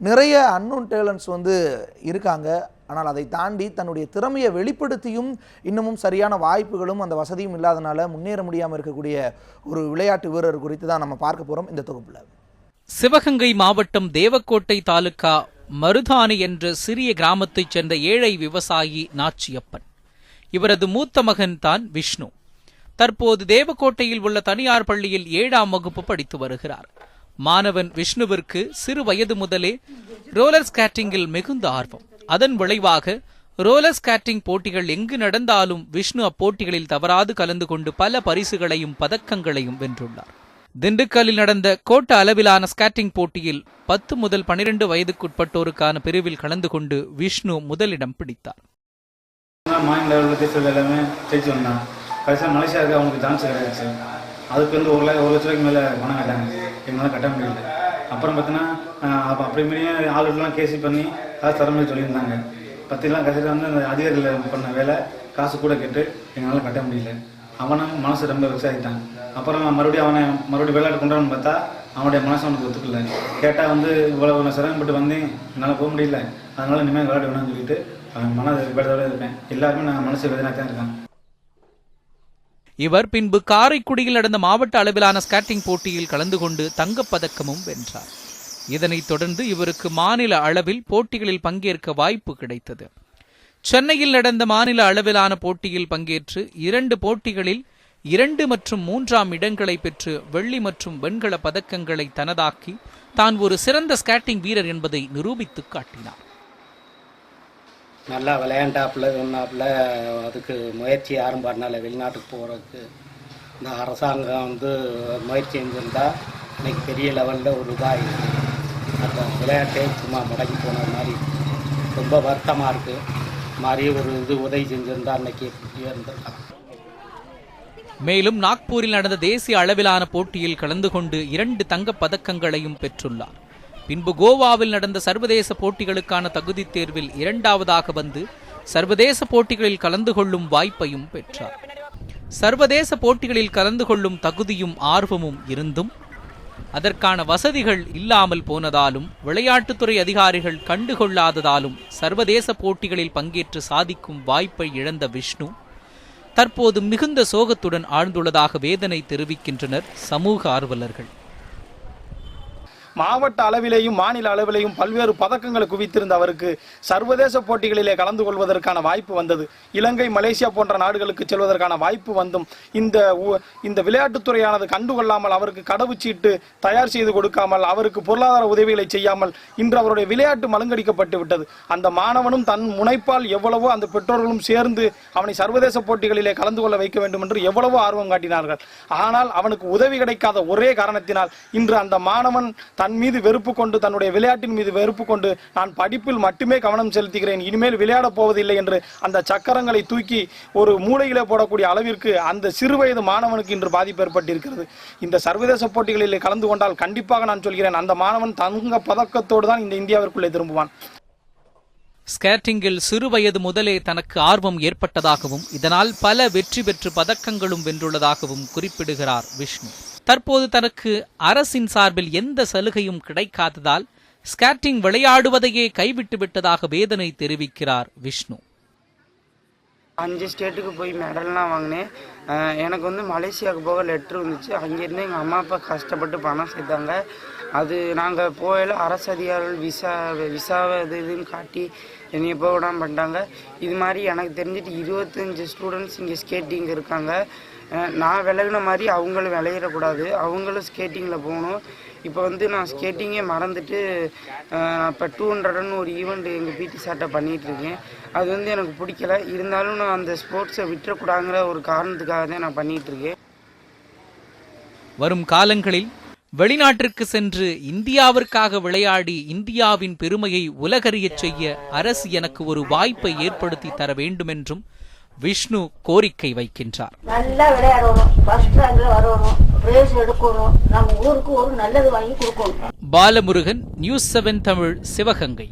நிறைய unknown talents வந்து இருக்காங்க. ஆனால் அதை தாண்டி தன்னுடைய திறமையை வெளிப்படுத்தியும் இன்னமும் சரியான வாய்ப்புகளும் அந்த வசதியும் இல்லாதனால முன்னேற முடியாமல் இருக்கக்கூடிய ஒரு விளையாட்டு வீரர் குறித்து தான் நம்ம பார்க்க போகிறோம் இந்த தொகுப்பில். சிவகங்கை மாவட்டம் தேவக்கோட்டை தாலுக்கா மருதானி என்ற சிறிய கிராமத்தைச் சேர்ந்த ஏழை விவசாயி நாச்சியப்பன். இவரது மூத்த மகன் தான் விஷ்ணு. தற்போது தேவக்கோட்டையில் உள்ள தனியார் பள்ளியில் ஏழாம் வகுப்பு படித்து வருகிறார். மாணவன் விஷ்ணுவிற்கு சிறு வயது முதலே ரோலர் ஸ்கேட்டிங்கில் மிகுந்த ஆர்வம். அதன் விளைவாக ரோலர் ஸ்கேட்டிங் போட்டிகள் எங்கு நடந்தாலும் விஷ்ணு அப்போட்டிகளில் தவறாது கலந்து கொண்டு பல பரிசுகளையும் பதக்கங்களையும் வென்றுள்ளார். திண்டுக்கல்லில் நடந்த கோட்ட அளவிலான ஸ்கேட்டிங் போட்டியில் பத்து முதல் பனிரெண்டு வயதுக்குட்பட்டோருக்கான பிரிவில் கலந்து கொண்டு விஷ்ணு முதலிடம் பிடித்தார். மாநில லெவலில் எல்லாமே ஜெயிச்சு வந்தான் கடைசியாக மலேசியாவுக்கு அவங்களுக்கு சான்ஸ் கிடைச்சிச்சு. அதுக்கு வந்து ஒரு ல ஒரு லட்ச ரூபாய்க்கு மேலே பணம் கேட்டாங்க எங்களால் கட்ட முடியல. அப்புறம் பார்த்தீங்கன்னா அப்போ அப்படியே ஆளுலாம் கேசி பண்ணி காசு தர மாதிரி சொல்லியிருந்தாங்க. பத்திலாம் கடைசியில் வந்து அந்த அதிகாரிகள் பண்ண வேலை காசு கூட கேட்டு எங்களால் கட்ட முடியல. அவனும் மனசு ரொம்ப விவசாயிட்டான். அப்புறம் மறுபடியும் அவனை மறுபடியும் விளையாட்டு கொண்டாடணும்னு பார்த்தா அவனுடைய மனசு அவனுக்கு ஒத்துக்கல. கேட்டால் வந்து இவ்வளோ நான் சிரமப்பட்டு வந்தேன் என்னால் போக முடியல. அதனால இனிமேல் விளையாட வேணும்னு சொல்லிட்டு அவன் மன வேதத்தோட இருக்கேன் எல்லாருமே நான் மனசு வேதனாக தான் இருக்கேன். இவர் பின்பு காரைக்குடியில் நடந்த மாவட்ட அளவிலான ஸ்கேட்டிங் போட்டியில் கலந்து கொண்டு தங்கப் பதக்கமும் வென்றார். இதனைத் தொடர்ந்து இவருக்கு மாநில அளவில் போட்டிகளில் பங்கேற்க வாய்ப்பு கிடைத்தது. சென்னையில் நடந்த மாநில அளவிலான போட்டியில் பங்கேற்று இரண்டு போட்டிகளில் இரண்டு மற்றும் மூன்றாம் இடங்களை பெற்று வெள்ளி மற்றும் வெண்கல பதக்கங்களை தனதாக்கி தான் ஒரு சிறந்த ஸ்கேட்டிங் வீரர் என்பதை நிரூபித்து காட்டினார். நல்லா விளையாண்டாப்புல சொன்னாப்புல அதுக்கு முயற்சி யாரும் பண்ணலை. வெளிநாட்டுக்கு போகிறதுக்கு இந்த அரசாங்கம் வந்து முயற்சி செஞ்சிருந்தா இன்னைக்கு பெரிய லெவலில் ஒரு இதாக இருக்குது அந்த விளையாட்டே சும்மா முடங்கி போன மாதிரி ரொம்ப வருத்தமாக இருக்குது மாதிரி ஒரு இது உதவி செஞ்சிருந்தா இன்னைக்கு இருந்திருக்கலாம். மேலும் நாக்பூரில் நடந்த தேசிய அளவிலான போட்டியில் கலந்து கொண்டு இரண்டு தங்கப் பதக்கங்களையும் பெற்றுள்ளார். பின்பு கோவாவில் நடந்த சர்வதேச போட்டிகளுக்கான தகுதித் தேர்வில் இரண்டாவதாக வந்து சர்வதேச போட்டிகளில் கலந்து கொள்ளும் வாய்ப்பையும் பெற்றார். சர்வதேச போட்டிகளில் கலந்து கொள்ளும் தகுதியும் ஆர்வமும் இருந்தும் அதற்கான வசதிகள் இல்லாமல் போனதாலும் விளையாட்டுத்துறை அதிகாரிகள் கண்டுகொள்ளாததாலும் சர்வதேச போட்டிகளில் பங்கேற்று சாதிக்கும் வாய்ப்பை இழந்த விஷ்ணு தற்போது மிகுந்த சோகத்துடன் ஆழ்ந்துள்ளதாக வேதனை தெரிவிக்கின்றனர் சமூக ஆர்வலர்கள். மாவட்ட அளவிலேயும் மாநில அளவிலேயும் பல்வேறு பதக்கங்களை குவித்திருந்த அவருக்கு சர்வதேச போட்டிகளிலே கலந்து கொள்வதற்கான வாய்ப்பு வந்தது. இலங்கை மலேசியா போன்ற நாடுகளுக்கு செல்வதற்கான வாய்ப்பு வந்தும் இந்த இந்த விளையாட்டுத்துறையானது கண்டுகொள்ளாமல் அவருக்கு கடவுச்சீட்டு தயார் செய்து கொடுக்காமல் அவருக்கு பொருளாதார உதவிகளை செய்யாமல் இன்று அவருடைய விளையாட்டு மலங்கடிக்கப்பட்டு விட்டது. அந்த மாணவனும் தன் முனைப்பால் எவ்வளவோ அந்த பெற்றோர்களும் சேர்ந்து அவனை சர்வதேச போட்டிகளிலே கலந்து கொள்ள வைக்க வேண்டும் என்று எவ்வளவோ ஆர்வம் காட்டினார்கள். ஆனால் அவனுக்கு உதவி கிடைக்காத ஒரே காரணத்தினால் இன்று அந்த மாணவன் தன் மீது வெறுப்பு கொண்டு தன்னுடைய விளையாட்டின் மீது வெறுப்பு கொண்டு நான் படிப்பில் மட்டுமே கவனம் செலுத்துகிறேன். இனிமேல் விளையாடப் போவதில்லை என்று அந்த சக்கரங்களை தூக்கி ஒரு மூளையிலே போடக்கூடிய அளவிற்கு அந்த சிறுவயது மாணவனுக்கு இன்று பாதிப்பு ஏற்பட்டிருக்கிறது. இந்த சர்வதேச போட்டிகளில் கலந்து கொண்டால் கண்டிப்பாக நான் சொல்கிறேன் அந்த மாணவன் தங்க பதக்கத்தோடு தான் இந்த இந்தியாவிற்குள்ளே திரும்புவான். ஸ்கேட்டிங்கில் சிறுவயது முதலே தனக்கு ஆர்வம் ஏற்பட்டதாகவும் இதனால் பல வெற்றி பெற்று பதக்கங்களும் வென்றுள்ளதாகவும் குறிப்பிடுகிறார் விஷ்ணு. தற்போது தனக்கு அரசின் சார்பில் எந்த சலுகையும் கிடைக்காததால் ஸ்கேட்டிங் விளையாடுவதையே கைவிட்டு விட்டதாக வேதனை தெரிவிக்கிறார் விஷ்ணு. அஞ்சு ஸ்டேட்டுக்கு போய் மெடல்லாம் வாங்கினேன். எனக்கு வந்து மலேசியாவுக்கு போக லெட்ரு வந்துச்சு. அங்கேருந்து எங்கள் அம்மா அப்பா கஷ்டப்பட்டு பணம் சேர்த்தாங்க. அது நாங்கள் போயில அரசு அதிகாரிகள் விசா விசாவை அது இதுன்னு காட்டி என்னைய போக விடாமல் பண்ணிட்டாங்க. இது மாதிரி எனக்கு தெரிஞ்சிட்டு இருபத்தஞ்சி ஸ்டூடெண்ட்ஸ் இங்கே ஸ்கேட்டிங் இருக்காங்க. நான் விலகின மாதிரி அவங்களும் விளையிடக்கூடாது அவங்களும் ஸ்கேட்டிங்கில் போகணும். இப்போ வந்து நான் ஸ்கேட்டிங்கே மறந்துட்டு இப்போ டூ ஹண்ட்ரட்னு ஒரு ஈவெண்ட் எங்கள் பிடி சார்ட்டை பண்ணிகிட்ருக்கேன் அது வந்து எனக்கு பிடிக்கல. இருந்தாலும் நான் அந்த ஸ்போர்ட்ஸை விட்டுறக்கூடாங்கிற ஒரு காரணத்துக்காக தான் நான் பண்ணிகிட்ருக்கேன் வரும் காலங்களில் வெளிநாட்டிற்கு சென்று இந்தியாவிற்காக விளையாடி இந்தியாவின் பெருமையை உலகறியச் செய்ய அரசு எனக்கு ஒரு வாய்ப்பை ஏற்படுத்தி தர வேண்டுமென்றும் விஷ்ணு கோரிக்கை வைக்கின்றார். நல்லா விளையாடணும். ஃபர்ஸ்ட் ரேங்க்ல வரணும். பிரைஸ் எடுக்கணும். நம்ம ஊருக்கு ஒரு நல்லது வாங்கி கொடுக்கணும். Balamurugan news seven Tamil Sivaganga.